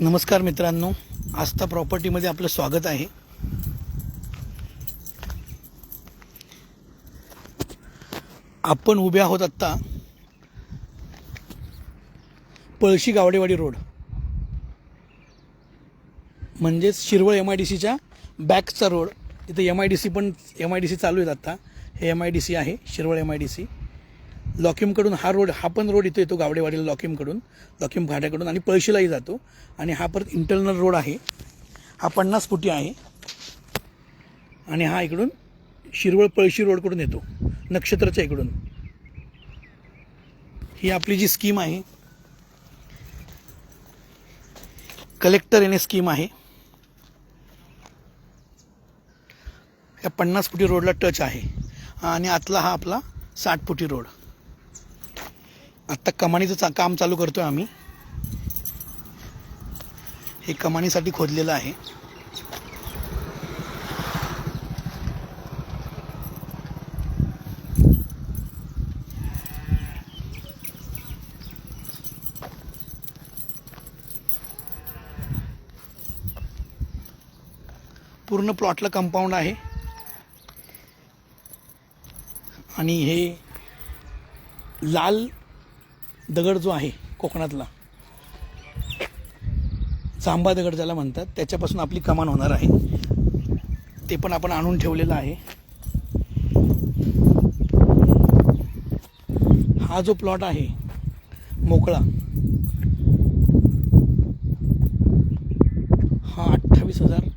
नमस्कार मित्रांनो आस्था प्रॉपर्टीमध्ये आपलं स्वागत आहे. आपण उभे आहोत आत्ता पळशी गावडेवाडी रोड. म्हणजेच शिरवळ एम आय डी सीच्या बॅकचा रोड. तिथं एम आय डी सी पण एम आय डी सी चालू आहेत आत्ता. हे एम आय डी सी आहे Shirwal M I D C लॉकिमकडून हा रोड हा पण रोड इथं येतो गावडेवाडीला लॉकिमकडून लॉकिम घाट्याकडून आणि पळशीलाही जातो. आणि हा परत इंटरनल रोड आहे. हा पन्नास फुटी आहे. आणि हा इकडून शिरवळ पळशी रोडकडून येतो नक्षत्राच्या इकडून. ही आपली जी स्कीम आहे कलेक्टर येणे स्कीम आहे. या पन्नास फुटी रोडला टच आहे. आणि आतला हा आपला साठ फुटी रोड. आत्ता कमानीचं चा काम चालू करतो आहे आम्ही. हे कमानीसाठी खोदलेलं आहे. पूर्ण प्लॉटला कंपाऊंड आहे. आणि हे लाल दगड जो आहे कोकणातला जांबा दगड ज्याला म्हणतात त्याच्यापासून आपली कमान होणार आहे. ते पण आपण आणून ठेवलेलं आहे. हा जो प्लॉट आहे मोकळा हा अठ्ठावीस हजार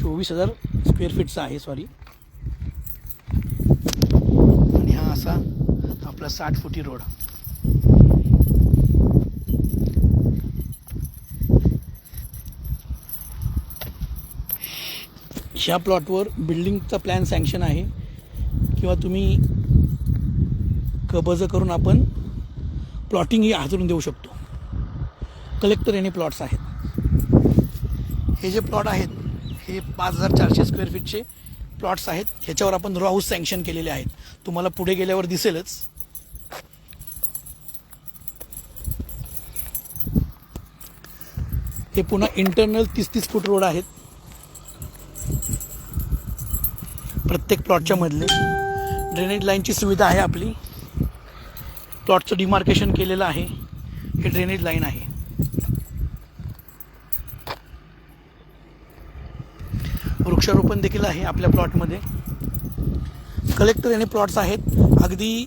चोवीस हजार स्क्वेअर फीटचा आहे सॉरी आणि हा असा आपला साठ फुटी रोड. ह्या प्लॉटवर बिल्डिंगचा प्लॅन सँक्शन आहे. किंवा तुम्ही कबज करून आपण प्लॉटिंगही हातरून देऊ शकतो. कलेक्टर याने प्लॉट्स आहेत. हे जे प्लॉट आहेत हे पाच हजार चारशे स्क्वेअर फीटचे प्लॉट्स आहेत. ह्याच्यावर आपण रॉ हाऊस सँक्शन केलेले आहेत. तुम्हाला पुढे गेल्यावर दिसेलच. हे पुन्हा इंटरनल तीस तीस फूट रोड आहेत. प्रत्येक प्लॉटच्या मधले ड्रेनेज लाईनची सुविधा आहे आपली. प्लॉटचं डिमार्केशन केलेलं आहे. हे ड्रेनेज लाईन आहे. वृक्षारोपण देखील आहे आपल्या प्लॉटमध्ये कलेक्टर याने प्लॉट्स आहेत. अगदी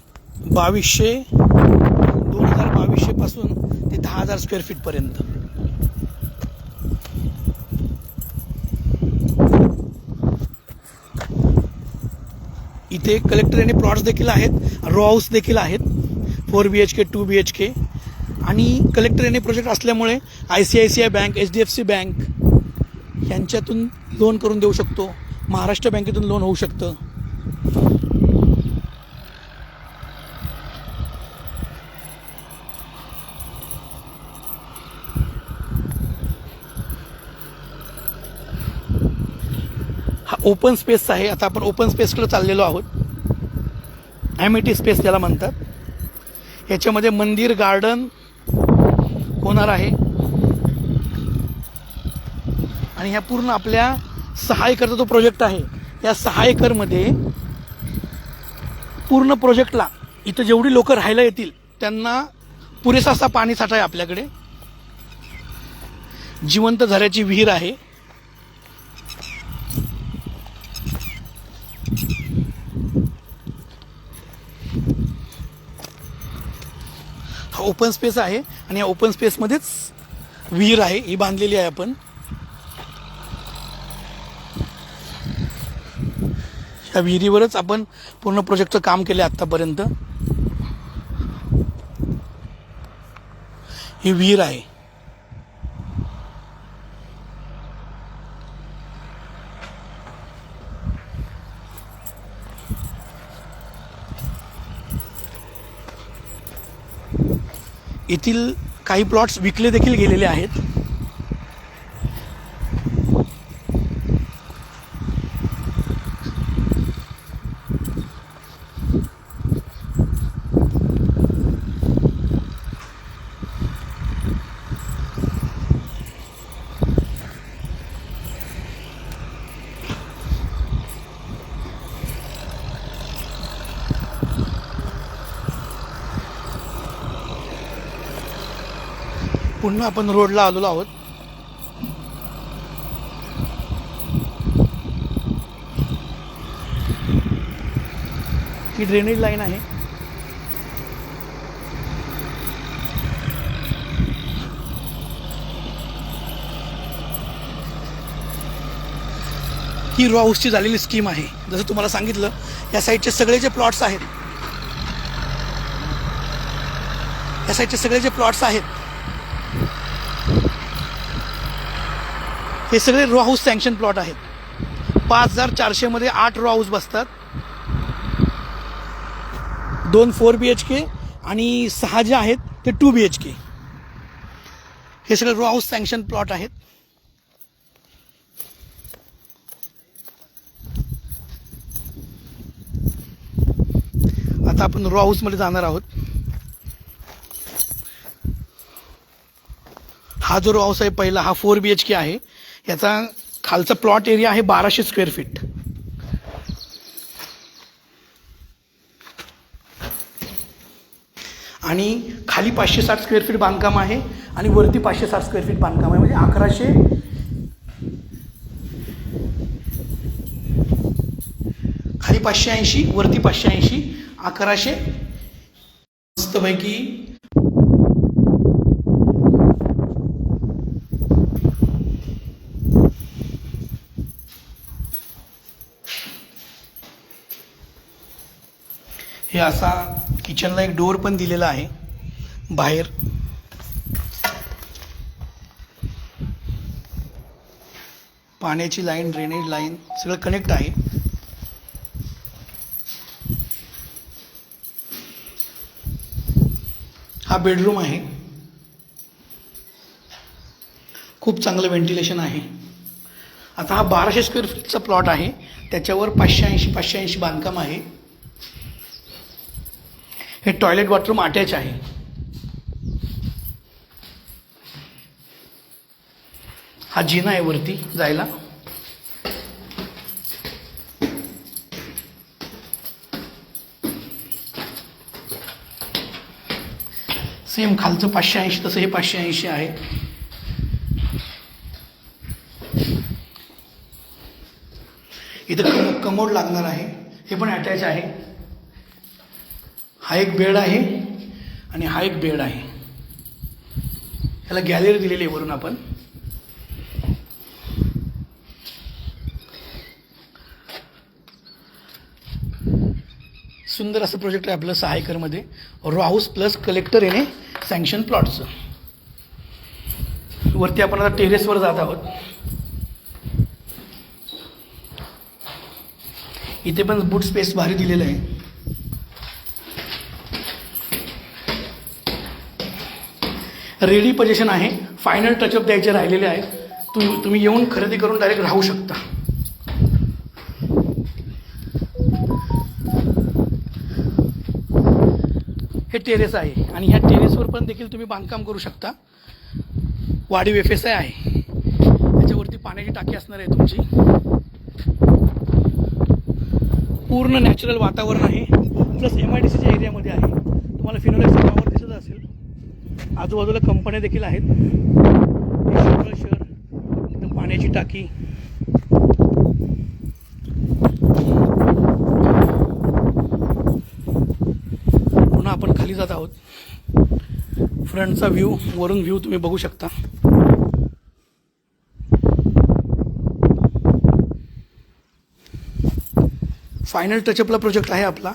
बावीसशे दोन हजार बावीसशेपासून ते दहा हजार स्क्वेअर फीटपर्यंत इथे कलेक्टर यांनी प्लॉट्स देखील आहेत रो हाऊस देखील आहेत four B H K two B H K आणि कलेक्टर यांनी प्रोजेक्ट असल्यामुळे I C I C I bank H D F C bank यांच्यातून loan करून देऊ शकतो. महाराष्ट्र बँकेतून लोन होऊ शकतं. ओपन स्पेस आहे. आता आपण ओपन स्पेसकडे चाललेलो आहोत. ॲमिटी स्पेस ज्याला म्हणतात. याच्यामध्ये मंदिर गार्डन होणार आहे. आणि ह्या पूर्ण आपल्या सहा एकरचा जो प्रोजेक्ट आहे या सहा एकरमध्ये पूर्ण प्रोजेक्टला इथं जेवढी लोक राहायला येतील त्यांना पुरेसा असा पाणी साठा आहे आपल्याकडे. जिवंत झऱ्याची विहीर आहे हा ओपन स्पेस आहे आणि या ओपन स्पेसमध्येच विहीर आहे ही बांधलेली आहे आपण. या विहिरीवरच आपण पूर्ण प्रोजेक्टचं काम केलं आहे आत्तापर्यंत. ही विहीर आहे. येथील काही प्लॉट्स विकले देखील गेलेले आहेत. पुन्हा आपण रोडला आलेलो आहोत. ही ड्रेनेज लाईन आहे. ही रॉ हाऊसची झालेली स्कीम आहे. जसं तुम्हाला सांगितलं या साईडचे सगळे जे प्लॉट्स आहेत या साईडचे सगळे जे प्लॉट्स आहेत हे सगळे रॉ हाऊस सँक्शन प्लॉट आहेत. पाच हजार चारशेमध्ये आठ रॉ हाऊस बसतात. दोन फोर बी एच के आणि सहा जे आहेत ते टू बी एच के हे सगळे रॉ हाऊस सँक्शन प्लॉट आहेत. आता आपण रॉ हाऊसमध्ये जाणार आहोत. हा जो रॉ हाऊस आहे पहिला हा फोर बी एच के आहे. याचा खालचा प्लॉट एरिया आहे बाराशे स्क्वेअर फीट. आणि खाली पाचशे साठ स्क्वेअर फीट बांधकाम आहे आणि वरती पाचशे साठ स्क्वेअर फीट बांधकाम आहे. म्हणजे अकराशे खाली पाचशे ऐंशी वरती पाचशे ऐंशी अकराशे. मस्तपैकी हे असा किचनला एक डोअर पण दिलेला आहे. बाहेर. पाण्याची लाईन ड्रेनेज लाईन सगळं कनेक्ट आहे. हा बेडरूम आहे. खूप चांगलं व्हेंटिलेशन आहे. आता हा बाराशे स्क्वेअर फीटचा प्लॉट आहे. त्याच्यावर पाचशे ऐंशी पाचशे ऐंशी बांधकाम आहे. हे टॉयलेट बाथरूम अटॅच आहे. हा जिना आहे वरती जायला. सेम खालचं पाचशे ऐंशी तसं हे पाचशे ऐंशी आहे. इथं कमोड लागणार आहे. हे पण अटॅच आहे. हा एक बेड आहे आणि हा एक बेड आहे. ह्याला गॅलरी दिलेली आहे वरून आपण. सुंदर असं प्रोजेक्ट आहे आपलं सहा एकरमध्ये हाऊस प्लस कलेक्टर येणे सँक्शन प्लॉटचं वरती आपण आता टेरेसवर जात आहोत. इथे पण बूट स्पेस भारी दिलेलं आहे. रेडी पोझिशन आहे. फायनल टचअप द्यायचे राहिलेले आहेत. तुम्ही तुम्ही येऊन खरेदी करून डायरेक्ट राहू शकता. हे टेरेस आहे. आणि ह्या टेरेसवर पण देखील तुम्ही बांधकाम करू शकता. वाढीव एफ एस आय आहे. त्याच्यावरती पाण्याची टाकी असणार आहे तुमची. पूर्ण नॅचरल वातावरण आहे. प्लस एम आय डी सीच्या एरियामध्ये आहे. तुम्हाला फिनोलेक्स आजूबाजूला कंपन्या देखील आहेत. शहर एकदम पाण्याची टाकी. पुन्हा आपण खाली जात आहोत. फ्रंटचा व्ह्यू वरून व्ह्यू तुम्ही बघू शकता. फायनल टचअपला प्रोजेक्ट आहे आपला.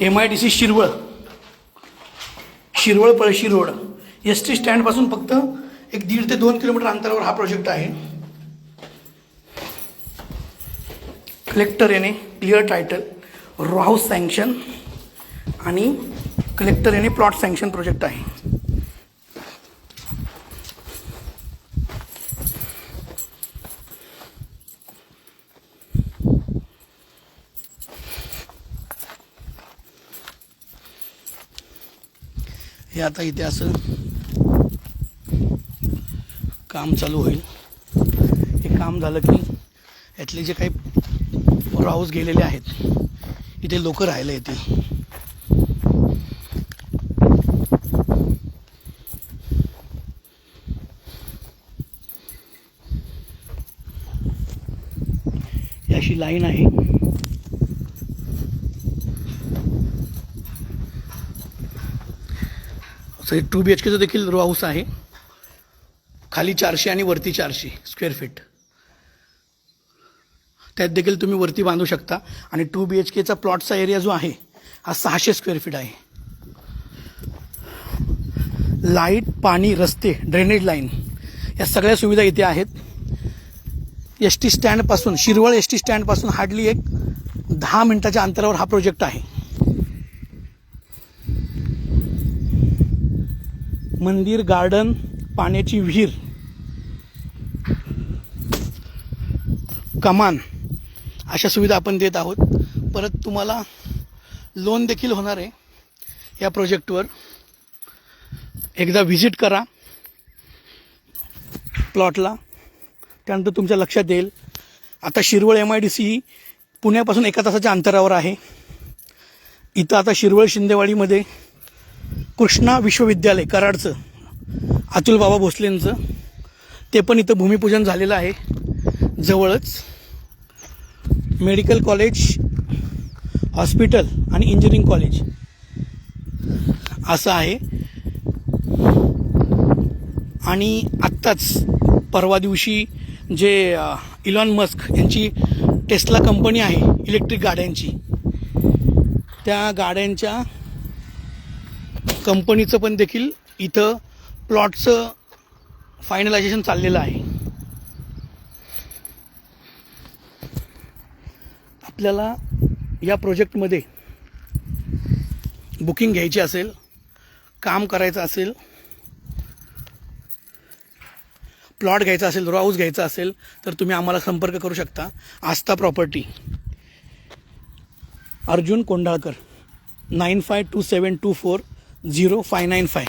M I D C Shirwal. Shirwal Palshi road. S T स्टँडपासून फक्त एक दीड ते दोन किलोमीटर अंतरावर हा प्रोजेक्ट आहे. कलेक्टर येणे clear title row house sanction आणि कलेक्टर येणे प्लॉट सँक्शन प्रोजेक्ट आहे. हे आता इथे असं काम चालू होईल. हे काम झालं की यातले जे काही रो हाऊस गेलेले आहेत इथे लोक राहायला येतील. अशी लाईन आहे. असं टू बी एच केचं देखील रो हाऊस आहे. खाली चारशे आणि वरती चारशे स्क्वेअर फीट त्यात देखील तुम्ही वरती बांधू शकता. आणि टू बी एच केचा प्लॉटचा एरिया जो आहे हा सहाशे स्क्वेअर फीट आहे. लाइट पाणी रस्ते ड्रेनेज लाईन या सगळ्या सुविधा इथे आहेत. एस टी स्टँडपासून शिरवळ एस टी स्टँडपासून हार्डली एक दहा मिनटाच्या अंतरावर हा प्रोजेक्ट आहे. मंदिर गार्डन पाण्याची विहीर. कमान. अशा सुविधा आपण देत आहोत. परत तुम्हाला लोन देखील होणार आहे या प्रोजेक्टवर एकदा व्हिजिट करा प्लॉटला त्यानंतर तुमच्या लक्षात येईल. आता Shirwal M I D C पुण्यापासून एका तासाच्या अंतरावर आहे. इथं आता शिरवळ शिंदेवाडीमध्ये कृष्णा विश्वविद्यालय कराडचं. अतुल बाबा भोसलेंचं. ते पण इथं भूमिपूजन झालेलं आहे. जवळच. मेडिकल कॉलेज हॉस्पिटल आणि इंजिनिअरिंग कॉलेज. असं आहे. आणि आत्ताच परवा दिवशी जे इलॉन मस्क यांची टेस्ला कंपनी आहे इलेक्ट्रिक गाड्यांची. त्या गाड्यांच्या कंपनीचं पण देखील इथं प्लॉटचं फायनलायझेशन चाललेलं आहे. आपल्याला या प्रोजेक्टमध्ये बुकिंग घ्यायची असेल काम करायचं असेल प्लॉट घ्यायचा असेल रो हाऊस घ्यायचा असेल तर तुम्ही आम्हाला संपर्क करू शकता. Aastha property Arjun Kondalkar nine five two seven two four zero five nine five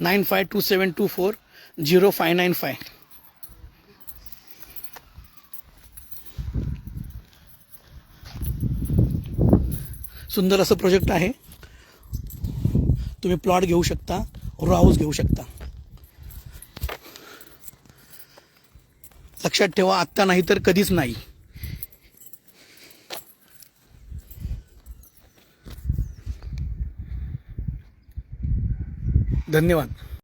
nine five two seven two four zero five nine five सुंदर असं प्रोजेक्ट आहे. तुम्ही प्लॉट घेऊ शकता रो हाऊस घेऊ शकता. लक्षात ठेवा आत्ता नाही तर कधीच नाही. धन्यवाद.